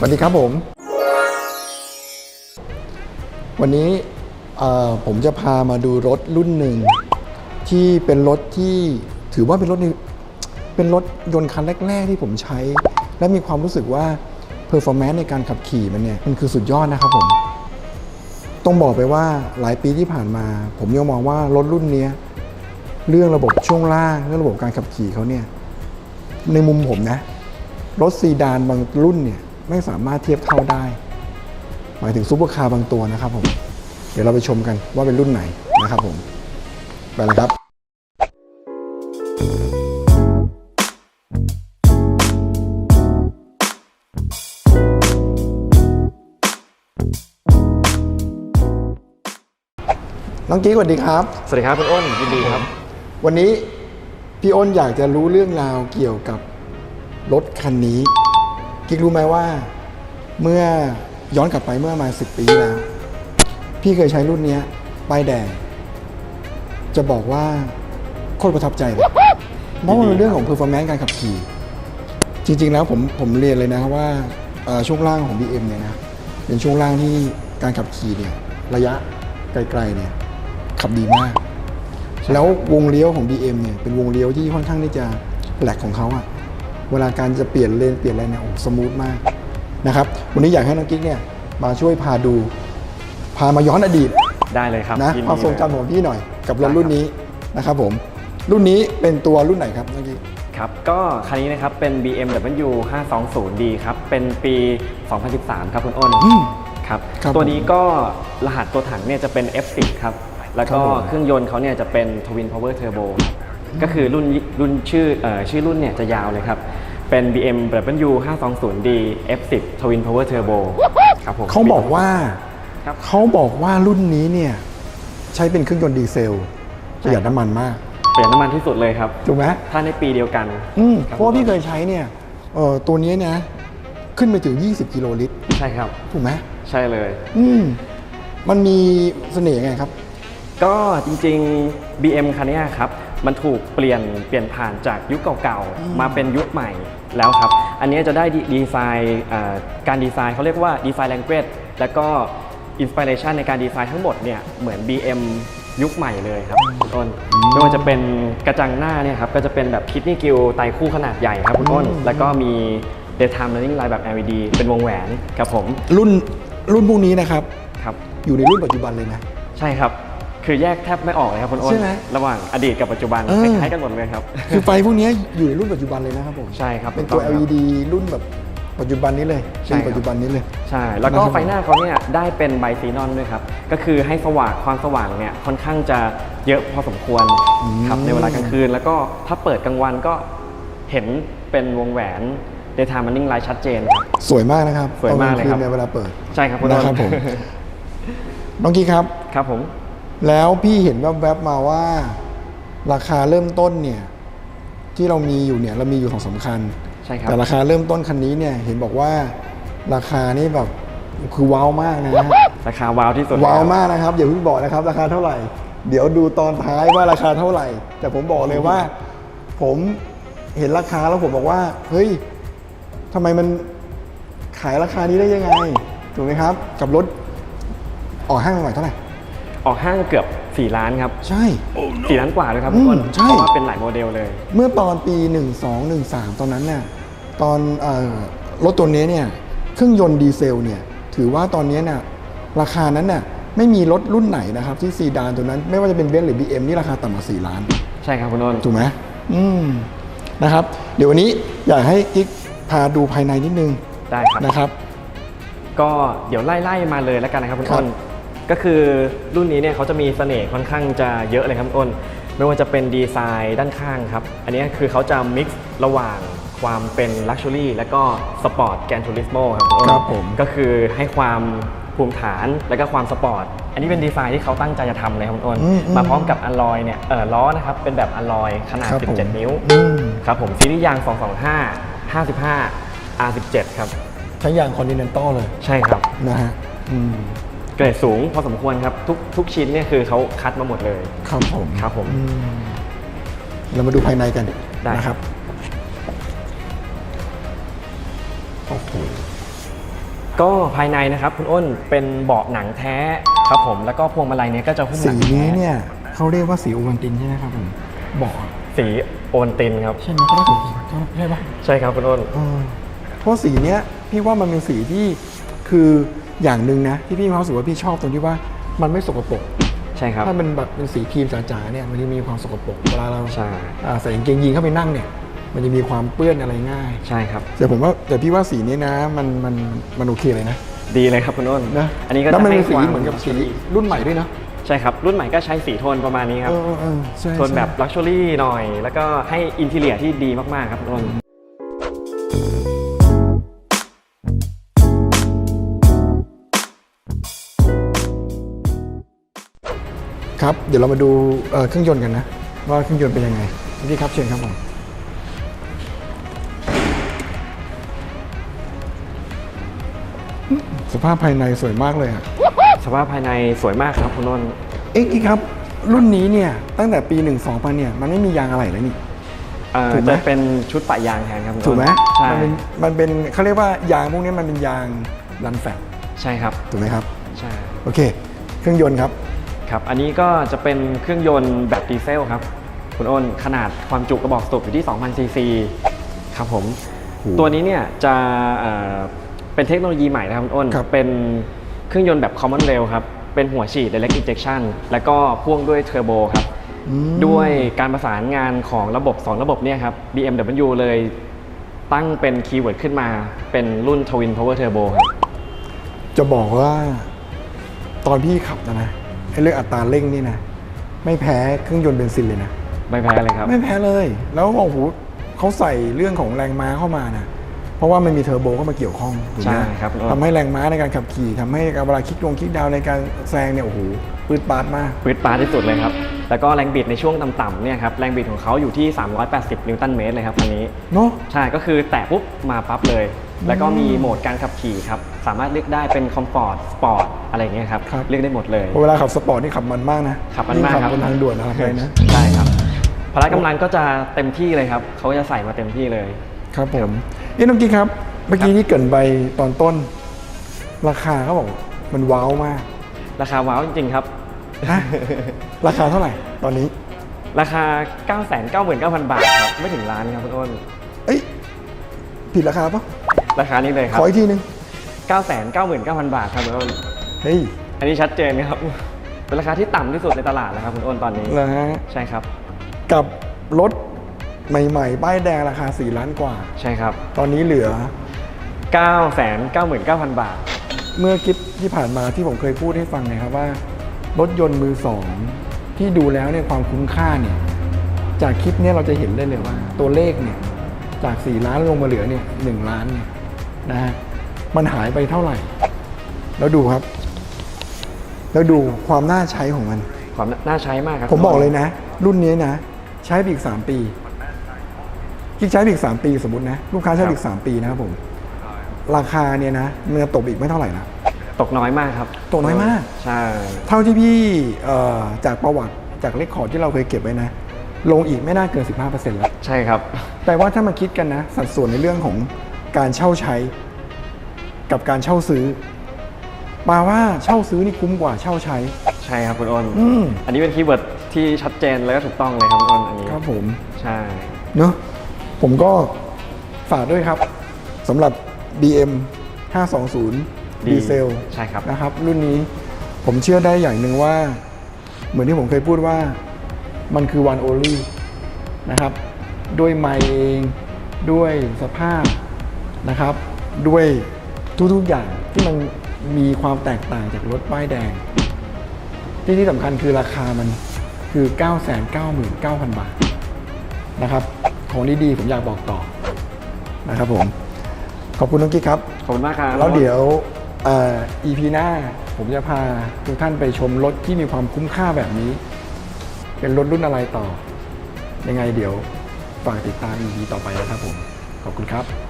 สวัสดีครับผม วันนี้ผมจะพามาดูรถรุ่นหนึ่ง ที่เป็นรถที่ถือว่าเป็นรถเป็นรถยนต์คันแรก ๆ ที่ผมใช้ และมีความรู้สึกว่าเพอร์ฟอร์แมนซ์ในการขับขี่มันเนี่ยมันคือสุดยอดนะครับผม ต้องบอกไปว่าหลายปีที่ผ่านมา ผมยังมองว่ารถรุ่นนี้เรื่องระบบช่วงล่างเรื่องระบบการขับขี่เขาเนี่ยในมุมผมนะ รถซีดานบางรุ่นเนี่ย ไม่สามารถเทียบเท่าได้ หมายถึงซูเปอร์คาร์บางตัวนะครับผม เดี๋ยวเราไปชมกันว่าเป็นรุ่นไหนนะครับผม ไปเลยครับน้องกิ๊กสวัสดีครับ สวัสดีครับคุณอ้นยินดีครับ วันนี้พี่อ้นอยากจะรู้เรื่องราวเกี่ยวกับรถคันนี้ กิ๊กรู้ไหมว่าเมื่อย้อนกลับไปเมื่อประมาณสิปีที่แล้ว พี่เคยใช้รุ่นเนี้ยป้ายแดง จะบอกว่าโคตรประทับใจเลยเพราะมันเป็นเรื่องของ performance การขับขี่ จริง ๆ แล้วผมผมเรียนเลยนะครับว่าเอ่อช่วงล่างของ BM เนี่ยนะเป็นช่วงล่างที่การขับขี่เนี่ยระยะไกลๆเนี่ยขับดีมาก แล้ววงเลี้ยวของ BM เนี่ยเป็นวงเลี้ยวที่ค่อนข้างที่จะแหลกของเขาอะ เวลาการจะเปลี่ยนเลนเปลี่ยนอะไรเนี่ยโอ้สมูทมากนะครับ วันนี้อยากให้น้องกิ๊กเนี่ยมาช่วยพาดู พามาย้อนอดีตได้เลยครับนะยินความดีทรงเลยจำของพี่หน่อยกับรถได้ครับรุ่นนี้นะครับผม รุ่นนี้เป็นตัวรุ่นไหนครับน้องกิ๊กครับก็คันนี้นะครับเป็น BMW 520D ครับ เป็นปี 2013 ครับคุณอ้นอืมครับครับตัวนี้ก็รหัสตัวถังเนี่ยจะเป็น F10 ครับ แล้วก็ครับผมเครื่องยนต์เขาเนี่ยจะเป็น Twin Power Turbo ก็คือรุ่นรุ่นชื่อเอ่อชื่อรุ่นเนี่ยจะยาวเลยครับ เป็น BMW 520D F10 Twin Power Turbo ครับผมเขาบอกว่าครับเขาบอกว่ารุ่นนี้เนี่ยใช้เป็นเครื่องยนต์ดีเซลประหยัดน้ำมันมากประหยัดน้ำมันที่สุดเลยครับถูกไหมถ้าในปีเดียวกันอืมคบเพราะว่าพี่เคยใช้เนี่ยเออตัวนี้เนี่ยขึ้นไปถึง 20 กิโลลิตร ใช่ครับ ถูกไหมใช่เลย อืมมันมีเสน่ห์ยังไงครับ ก็จริงๆ BM คันเนี้ยครับ มันถูกเปลี่ยนเปลี่ยนผ่านจากยุคเก่าๆ มาเป็นยุคใหม่แล้วครับ อันเนี้ยจะได้ดีดีไซน์เอ่อการดีไซน์เขาเรียกว่าดีไซน์ language แล้วก็อินสปิเรชันในการดีไซน์ทั้งหมดเนี่ยเหมือน BM ยุคใหม่เลยครับคุณอ้นไม่ว่าจะเป็นกระจังหน้าเนี่ยครับก็จะเป็นแบบคิดนี่กิลไตรคู่ขนาดใหญ่ครับคุณอ้นอืมแล้วก็มี daytime running light แบบ LED เป็นวงแหวนครับผม รุ่นรุ่นพวกนี้นะครับครับ อยู่ในรุ่นปัจจุบันเลยนะ ใช่ครับ คือแยกแทบไม่ออกเลยครับคุณอ้นใช่ไหม ระหว่างอดีตกับปัจจุบันเออคล้ายๆกันหมดเลยครับ คือไฟพวกนี้อยู่ในรุ่นปัจจุบันเลยนะครับผมใช่ครับเป็นถูตัวกต้องครับ LED รุ่นแบบปัจจุบันนี้เลยใช่รุ่นครับ ปัจจุบันนี้เลย ใช่ แล้วก็นะครับไฟหน้าเขาเนี่ยได้เป็นไบซีนอนด้วยครับ ก็คือให้สว่างความสว่างเนี่ยค่อนข้างจะเยอะพอสมควรครับในเวลากลางคืน แล้วก็ถ้าเปิดกลางวันก็เห็นเป็นวงแหวน daytime running light ชัดเจนครับ สวยมากนะครับสวยมากเลยครับตอนงนในเวลาเปิดใช่ครับคุณนะครับอ้ผม น้องกี้ครับ ครับผม แล้วพี่เห็นแวบๆมาว่า ราคาเริ่มต้นเนี่ยที่เรามีอยู่เนี่ยเรามีอยู่ของสำคัญ ใช่ครับ แต่ราคาเริ่มต้นคันนี้เนี่ยเห็นบอกว่าราคานี่แบบคือว้าวมากนะฮะ ราคาวาวที่สุดว้าวแล้วมากนะครับอย่าเพิ่งบอกนะครับ ราคาเท่าไหร่ เดี๋ยวดูตอนท้ายว่าราคาเท่าไหร่ แต่ผมบอกเลยว่า ผมเห็นราคาแล้วผมบอกว่า เฮ้ยทำไมมันขายราคานี้ได้ยังไงถูกไหมครับ กับรถออกห้างใหม่เท่าไหร่ ออกห้างเกือบ 4 ล้านครับใช่ 4ล้านกว่าเลยครับอืคุณมอ้นใช่ เพราะว่าเป็นหลายโมเดลเลย เมื่อตอนปี 1 2 1 3 ตอนนั้นเนี่ยตอนเออรถตัวนี้เนี่ยเครื่องยนต์ดีเซลเนี่ยถือว่าตอนนี้เนี่ยราคานั้นเนี่ยไม่มีรถรุ่นไหนนะครับที่ซีดานตัวนั้น ไม่ว่าจะเป็นเบนซ์หรือ BM นี่ราคาต่ำกว่า 4 ล้าน ใช่ครับคุณอ้นถูกไหมอืมนะครับ เดี๋ยววันนี้อยากให้กิ๊กพาดูภายในนิดนึงได้ครับ นะครับ ก็เดี๋ยวไล่ๆมาเลยแล้วกันนะครับคุณครับอ้น ก็คือรุ่นนี้เนี่ยเขาจะมีเสน่ห์ค่อนข้างจะเยอะเลยครับคุณอ้นไม่ว่าจะเป็นดีไซน์ด้านข้างครับ อันนี้คือเขาจะมิกซ์ระหว่างความเป็นลักชัวรี่และก็สปอร์ตแกนทูริสโมครับคุณอ้นครับผมก็คือให้ความภูมิฐานและก็ความสปอร์ต อันนี้เป็นดีไซน์ที่เขาตั้งใจจะทำเลยครับคุณอ้นอืมอืมมาพร้อมกับอลลอยเนี่ยเออล้อนะครับเป็นแบบอลลอยขนาดครับผม17 นิ้วอืมครับผมซีรีส์ยาง 225 55 R17 ครับใช้ยางคอนติเนนตัลเลย ใช่ครับนะฮะอืม เกรดสูงพอสมควรครับ ทุกทุกชิ้นเนี่ยคือเขาคัดมาหมดเลยครับผมครับผม อืมเรามาดูภายในกันได้ นะครับโอ้โหก็ภายในนะครับคุณอ้นเป็นเบาะหนังแท้ครับผมแล้วก็พวงมาลัยเนี้ยก็จะหุ้มหสีนังแท้นี้เนี่ยเขาเรียกว่าสีโอวันตินใช่ไหมครับผมบอกสีโอนตินครับ ใช่ไหมเขาเรียกสีใช่ปะใช่ครับคุณอ้น เออเพราะสีเนี้ยพี่ว่ามันเป็นสีที่ คืออย่างหนึ่งนะที่พี่มีความรู้สึกว่าพี่ชอบตรงที่ว่ามันไม่สกปรกใช่ครับ ถ้ามันแบบเป็นสีครีมจ๋าๆเนี่ยมันจะมีความสกปรกเวลาเราใช่ อ่าใส่กางเกงยีนเข้าไปนั่งเนี่ย มันจะมีความเปื้อนอะไรง่ายใช่ครับ แต่ผมว่าแต่พี่ว่าสีนี้นะมันมันมันโอเคเลยนะดีเลยครับคุณอ้นนะอันนี้ก็แล้วจะมันให้เป็นสีความเหมือนกับสีรุ่นใหม่ด้วยนะ ใช่ครับ รุ่นใหม่ก็ใช้สีโทนประมาณนี้ครับ เออเออเออใช่โทนแบบใช่ลักชัวรี่หน่อย แล้วก็ให้อินทีเลียที่ดีมากๆครับคุณอ้น ครับ เดี๋ยวเรามาดูเอ่อเครื่องยนต์กันนะ ว่าเครื่องยนต์เป็นยังไงพี่ครับเชิญครับผมอืมสภาพภายในสวยมากเลยอะสภาพภายในสวยมากครับคุณอ้นเอ๊ะพี่ครับรุ่นนี้เนี่ยตั้งแต่ปี 1 2พันเนี่ยมันไม่มียางอะไรแล้วนี่ เอ่อถูกไหม จะเป็นชุดปะยางแทนครับคุณถูกไหมอ้นใช่มันเป็นมันเป็นเขาเรียกว่ายางพวกนี้มันเป็นยางรันแฟตใช่ครับ ถูกไหมครับ ใช่ โอเค เครื่องยนต์ครับ ครับ อันนี้ก็จะเป็นเครื่องยนต์แบบดีเซลครับ คุณอ้นขนาดความจุกระบอกสูบอยู่ที่ 2,000 ซีซีครับผมโหตัวนี้เนี่ยจะเอ่อเป็นเทคโนโลยีใหม่นะครับคุณอ้นครับเป็นเครื่องยนต์แบบ Common Rail ครับ เป็นหัวฉีด Direct Injection แล้วก็พ่วงด้วยเทอร์โบครับอืมด้วยการประสานงานของระบบ 2 ระบบเนี่ยครับ BMW เลยตั้งเป็นคีย์เวิร์ดขึ้นมาเป็นรุ่น Twin Power Turbo ครับ จะบอกว่าตอนพี่ขับนะนะไอ้ เรื่องอัตราเร่งนี่นะไม่แพ้เครื่องยนต์เบนซินเลยนะ ไม่แพ้เลยครับ ไม่แพ้เลย แล้วโอ้โหเขาใส่เรื่องของแรงม้าเข้ามานะเพราะว่ามันมีเทอร์โบเข้ามาเกี่ยวข้องถูกไหมใช่ครับทำให้แรงม้าในการขับขี่ทำให้การเวลาคลิกลงคลิกดาวน์ในการแซงเนี่ยโอ้โหปืดปาดมากปืดปาที่สุดเลยครับ แล้วก็แรงบิดในช่วงต่ำๆเนี่ยครับแรงบิดของเขาอยู่ที่ 380 นิวตันเมตรเลยครับอันนี้เนาะใช่ก็คือแตะปุ๊บมาปั๊บเลย แล้วก็มีโหมดการขับขี่ครับสามารถเลือกได้เป็นคอมฟอร์ตสปอร์ตอะไรอย่างเงี้ยครับครับ เลือกได้หมดเลย เวลาขับสปอร์ตนี่ขับมันมากนะขับมันมากครับขับนทางด่วนอะไรนะใช่ครับพละกำลังก็จะเต็มที่เลยครับเขาจะใส่มาเต็มที่เลย ครับผมเอ้น้องกิ๊กครับ เมื่อกี้ที่เกรินไปตอนต้น ราคาเขาบอกมันว้าวมาก ราคาว้าวจริงๆครับ ฮะราคาเท่าไหร่ตอนนี้ ราคา 999,000 บาทครับ ไม่ถึงล้านครับคุณอ้น เอ้ยผิดราคาปะราคานี้เลยคขรับออีกทีนึง999,000 บาทครับคุณอ้น เฮ้ยอันนี้ชัดเจนครับ เป็นราคาที่ต่ำที่สุดในตลาดแล้วครับคุณอ้นตอนนี้เหรอฮะใช่ครับ กับรถใหม่ๆป้ายแดงราคา 4 ล้านกว่า ใช่ครับ ตอนนี้เหลือ 999,000 บาท เมื่อคลิปที่ผ่านมาที่ผมเคยพูดให้ฟังนะครับว่า รถยนต์มือสองที่ดูแล้วเนี่ยความคุ้มค่าเนี่ยจากคลิปเนี้เราจะเห็นได้เลยว่า ตัวเลขเนี่ยจาก 4 ล้านลงมาเหลือเนี่ยหล้านเนี่ยนะฮะมันหายไปเท่าไหร่ แล้วดูครับ แล้วดูความน่าใช้ของมัน ความน่าใช้มากครับผมบอกเลยนะ รุ่นนี้นะ ใช้ไปอีก 3 ปีกิ๊กใช้ไปอีก 3 ปีสมมตินะ ลูกค้าใช้ไปอีก 3 ปีนะครับผม ราคาเนี่ยนะมันจะตกอีกไม่เท่าไหร่นะ ตกน้อยมากครับตกน้อยมาก ใช่ เท่าที่พี่เอ่อจากประวัติจากเลคคอร์ดที่เราเคยเก็บไว้นะ ลงอีกไม่น่าเกิน 15%แล้ว ใช่ครับ แต่ว่าถ้ามาคิดกันนะ สัดส่วนในเรื่องของการเช่าใช้ กับการเช่าซื้อปาว่าเช่าซื้อนี่คุ้มกว่าเช่าใช้ ใช่ครับคุณอ้นอืม อันนี้เป็นคีย์เวิร์ดที่ชัดเจนแล้วก็ถูกต้องเลยครับคุณอ้นอันนี้ครับผม ใช่ เนอะผมก็ฝากด้วยครับสำหรับ BM 520 ดีเซลใช่ครับนะครับ รุ่นนี้ผมเชื่อได้อย่างหนึ่งว่า เหมือนที่ผมเคยพูดว่ามันคือ one only นะครับ ด้วยไมค์เองด้วยสภาพนะครับ ด้วยทุกๆอย่างที่มันมีความแตกต่างจากรถป้ายแดง ที่ที่สำคัญคือราคามันคือ 999,000 บาทนะครับ ของดีๆผมอยากบอกต่อนะครับผม ขอบคุณน้องกิ๊กครับ ขอบคุณมากครับ แล้วเดี๋ยวเอีพีหน้าผมจะพาทุกท่านไปชมรถที่มีความคุ้มค่าแบบนี้ เป็นรถรุ่นอะไรต่อ ยังไงเดี๋ยวฝากติดตามอีพีต่อไปนะครับผม ขอบคุณครับ